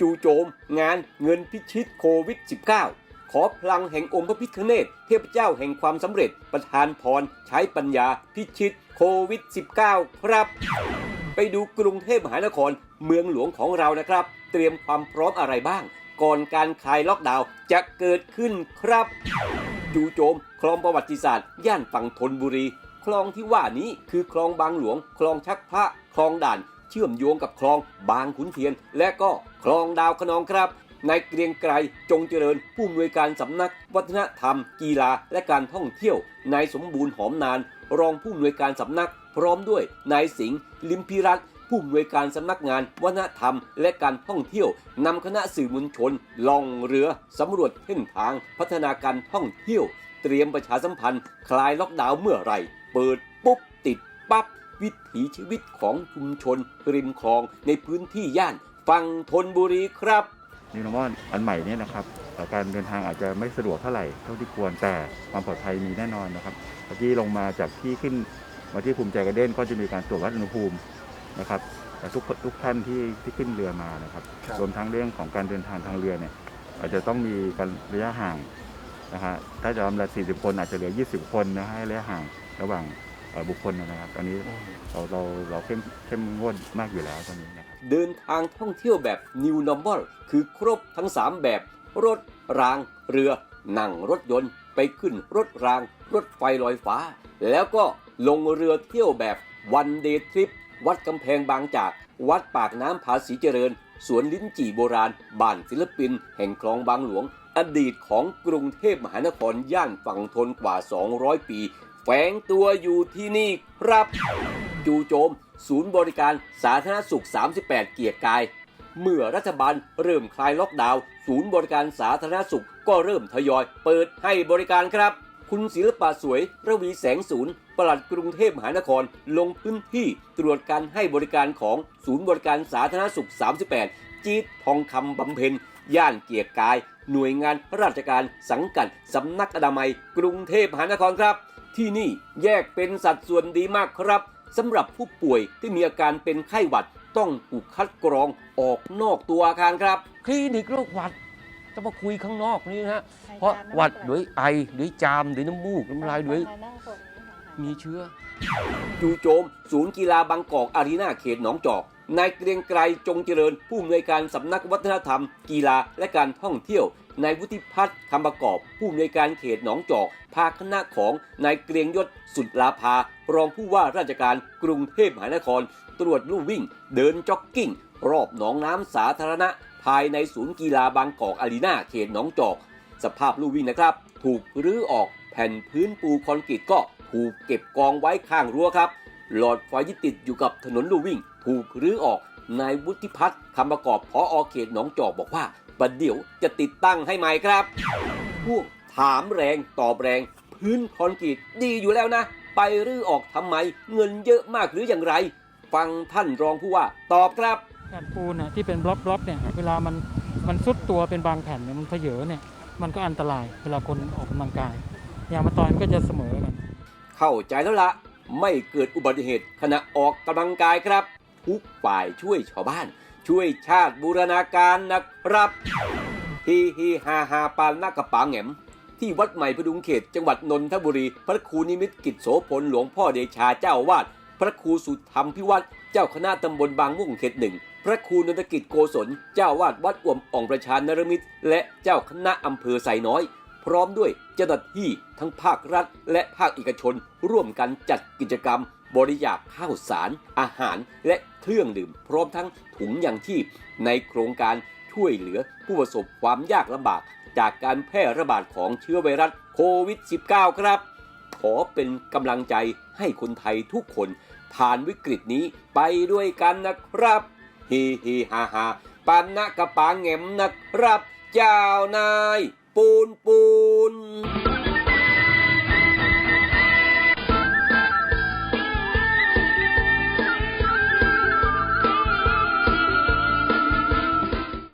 จู่โจม งานเงินพิชิตโควิด -19 ขอพลังแห่งองค์พระพิฆเนศเทพเจ้าแห่งความสำเร็จ ประทานพรใช้ปัญญาพิชิตโควิด -19 ครับ ไปดูกรุงเทพมหานครเมืองหลวงของเรานะครับ เตรียมความพร้อมอะไรบ้าง ก่อนการคลายล็อกดาวน์จะเกิดขึ้นครับ จู่โจม คลองประวัติศาสตร์ ย่านฝั่งธนบุรี คลองที่ว่านี้คือคลองบางหลวง คลองชักพระ คลองด่าน เชื่อมโยงกับคลองบางขุนเทียน และก็คลองดาวคะนองครับนายเกรียงไกรจงเจริญ ผู้อำนวยการสำนัก วัฒนธรรม กีฬา และการท่องเที่ยวนายสมบูรณ์หอมนาน รองผู้อำนวยการสำนัก พร้อมด้วยนายสิงห์ลิมพิรัตผู้อำนวยการสำนักงานวัฒนธรรม และการท่องเที่ยวนำคณะสื่อมวลชนล่องเรือสำรวจเส้นทาง พัฒนาการท่องเที่ยว เตรียมประชาสัมพันธ์ คลายล็อกดาวน์เมื่อไหร่เปิดปุ๊บติดปั๊บ วิถีชีวิตของชุมชนริมคลองในพื้นที่ย่านฝั่งธนบุรีครับนิวนอร์อันใหม่เนี่ยนะครับแต่การเดินทางอาจจะไม่สะดวกเท่าไหร่เท่าที่ควรแต่ความปลอดภัยมีแน่นอนนะครับเมื่อกี้ลงมาจากที่ขึ้นมาที่ภูมิใจกระเด้นก็จะมีการตรวจวัดอุณหภูมินะครับแต่ทุกทุกท่านที่ที่ขึ้นเรือมานะครับครับรวมทั้งเรื่องของการเดินทางทางเรือเนี่ยอาจจะต้องมีการระยะห่างนะฮะถ้าจะลำดับ40 คนอาจจะเหลือ 20 คนนะให้ระยะห่างระหว่างเอ่อ บุคคลนะครับอันนี้เราเราเราเข้มเข้มงวดมากอยู่แล้วตอนนี้นะครับเดินทางท่องเที่ยวแบบ New Normal คือครบทั้ง 3 แบบ รถราง เรือ นั่งรถยนต์ ไปขึ้นรถราง รถไฟลอยฟ้า แล้วก็ลงเรือเที่ยวแบบวันเดย์ทริป วัดกำแพงบางจาก วัดปากน้ำภาษีเจริญ สวนลิ้นจี่โบราณ บ้านศิลปิน แห่งคลองบางหลวง อดีตของกรุงเทพมหานครย่านฝั่งทนกว่า 200 ปี แฝงตัวอยู่ที่นี่ครับ จูโจม ศูนย์บริการสาธารณสุข 38 เกียรติกาย เมื่อรัฐบาลเริ่มคลายล็อกดาวน์ศูนย์บริการสาธารณสุขก็เริ่มทยอยเปิดให้บริการครับ คุณศิลปะสวย ระวีแสงศูนย์ปลัดกรุงเทพมหานครลงพื้นที่ตรวจการให้บริการของศูนย์บริการสาธารณสุข 38 จีดทองคำบำเพ็ญย่านเกียรติกาย หน่วยงานราชการสังกัดสำนักอนามัยกรุงเทพมหานครครับ ที่นี่แยกเป็นสัดส่วนดีมากครับสำหรับผู้ป่วยที่มีอาการเป็นไข้หวัดต้องถูกคัดกรองออกนอกตัวอาคารครับ คลินิกโรคหวัดจะมาคุยข้างนอกนี่นะฮะเพราะหวัดด้วยไอด้วยจามด้วยน้ำมูกน้ำลายด้วยมีเชื้อจู่โจม ศูนย์กีฬาบางกอกอารีนาเขตหนองจอก นายเกรียงไกรจงเจริญ ผู้อำนวยการสำนักวัฒนธรรม กีฬาและการท่องเที่ยวนายวุฒิพัฒน์คำประกอบ ผู้อำนวยการเขตหนองจอก พาคณะของนายเกรียงยศสุดลาภารองผู้ว่าราชการกรุงเทพมหานคร ตรวจลู่วิ่ง เดินจ็อกกิ้ง รอบหนองน้ำสาธารณะ ภายในศูนย์กีฬาบางกอกอารีนาเขตหนองจอก สภาพลู่วิ่งนะครับ ถูกรื้อออกแผ่นพื้นปูคอนกรีตก็ถูกเก็บกองไว้ข้างรั้วครับ หลอดไฟที่ติดอยู่กับถนนลู่วิ่ง ถูกรื้อออก นายวุฒิพัฒน์คำประกอบพออเขตหนองจอกบอกว่าประเดี๋ยวจะติดตั้งให้ใหม่ครับ พวกถามแรงตอบแรง พื้นคอนกรีตดีอยู่แล้วนะ ไปรื้อออกทำไม เงินเยอะมากหรืออย่างไร ฟังท่านรองผู้ว่าตอบครับแผ่นปูนน่ะที่เป็นบล็อกบล็อกเนี่ยเวลามันมันซุดตัวเป็นบางแผ่นเนี่ยมันเพเยอเนี่ยมันก็อันตรายเวลาคนออกกำลังกายยางมะตอยมันก็จะเสมอกันเข้าใจแล้วละ ไม่เกิดอุบัติเหตุขณะออกกำลังกายครับ ทุกฝ่ายช่วยชาวบ้าน ช่วยชาติบูรณาการนะครับฮีฮีฮาฮาปานนักกระป๋าแหมที่วัดใหม่พดุงเขตจังหวัดนนทบุรี พระครูนิมิตกิจโสพลหลวงพ่อเดชาเจ้าวาดพระครูสุธรรมพิวัตรเจ้าคณะตำบลบางม่วงเขตหนึ่งพระครูนนทกิจโกศล เจ้าอาวาดวัดอ่วมอ่องประชานรมิตร และเจ้าคณะอำเภอไซน้อย พร้อมด้วยเจ้าหน้าที่ทั้งภาครัฐ และภาคเอกชน ร่วมกันจัดกิจกรรม บริจาคข้าวสาร อาหาร และเครื่องดื่ม พร้อมทั้งถุงยางชีพ ในโครงการช่วยเหลือผู้ประสบความยากลำบากจากการแพร่ระบาดของเชื้อไวรัสโควิด -19 ครับ ขอเป็นกำลังใจให้คนไทยทุกคนผ่านวิกฤตนี้ไปด้วยกันนะครับฮีฮีฮาฮาปันนะกระปางแงมนะครับ เจ้านาย ปูนปูน